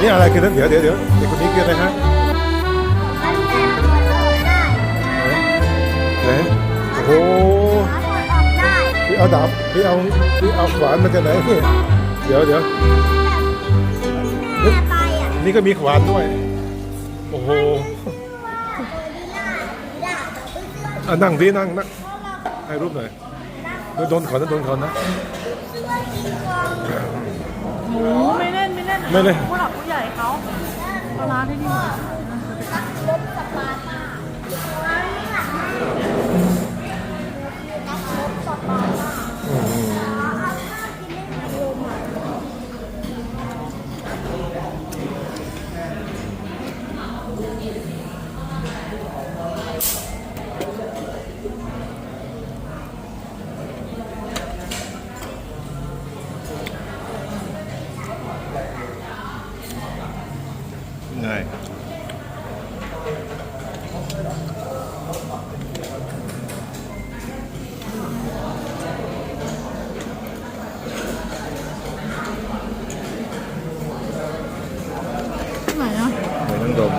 นี่อะไรคือนั่นเดี๋ยวเดี๋ยวเดี๋ยวเด็กคนนี้คืออะไรฮะมันแม่ถอดออกได้ไหนโอ้โหถอดออกได้พี่เอาดาบพี่เอาพี่เอาขวานมาจากไหนเนี่ยเดี๋ยวเดี๋ยวแม่ไปอะนี่ก็มีขวานด้วย โอ้โหอะนั่งดินั่งนั่งให้รูปหน่อยโดนขอนนะโดนขอนนะหมูไม่เล่นไม่เล่นไม่เล่น เขา ง่ายที่ไหนอะ เหมือนน้ำดม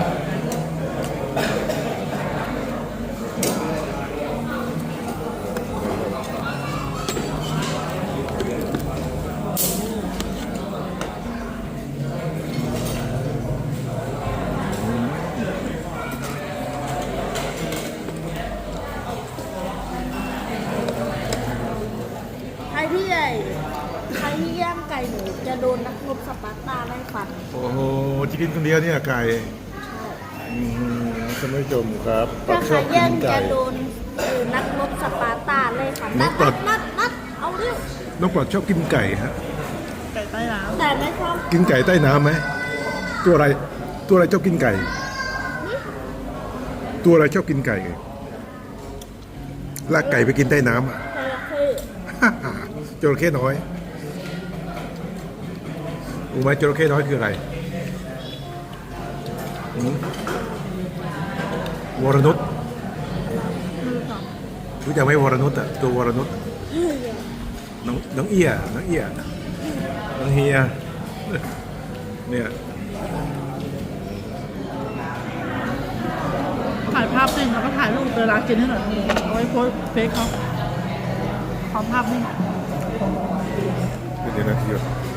ใครที่ ใหญ่ใครที่แย่งไก่หนูจะโดนนักรบสปาร์ตาไล่ฟันโอ้โหจะกินคนเดียวเนี่ยไก่อืมท่านผู้ชมครับปัถ้ากชใครอบกิแย่งนไก่ จะโดนเออนักรบสปาร์ตาไล่ฟันนันักดปรานับ ดนัดนัดเอาเรื่องน้องปลอดชอบกินไก่ฮะ ไก่ใต้น้แต่ไม่ชอบกินไก่ใต้น้ำไหม ตัวอะไร ตัวอะไรชอบกินไก่ ตัวอะไรชอบกินไก่ลากไก่ไปกินใต้น้ำอะ จระเข้ จระเข้น้อยรู้ไหมจระเข้น้อยคืออะไรหืมวรนุชรู้จักไหมวรนุชอะตัววรนุชน้องน้องเอียน้องเอียน้องเฮียเนี่ยำถ่ายภาพนิ่งแล้วก็ถ่ายรูปเวลากินให้หน่อยเอาไว้โพสต์เฟซเขาขอภาพนิ่ งเดี๋ยวนะเดี๋ยว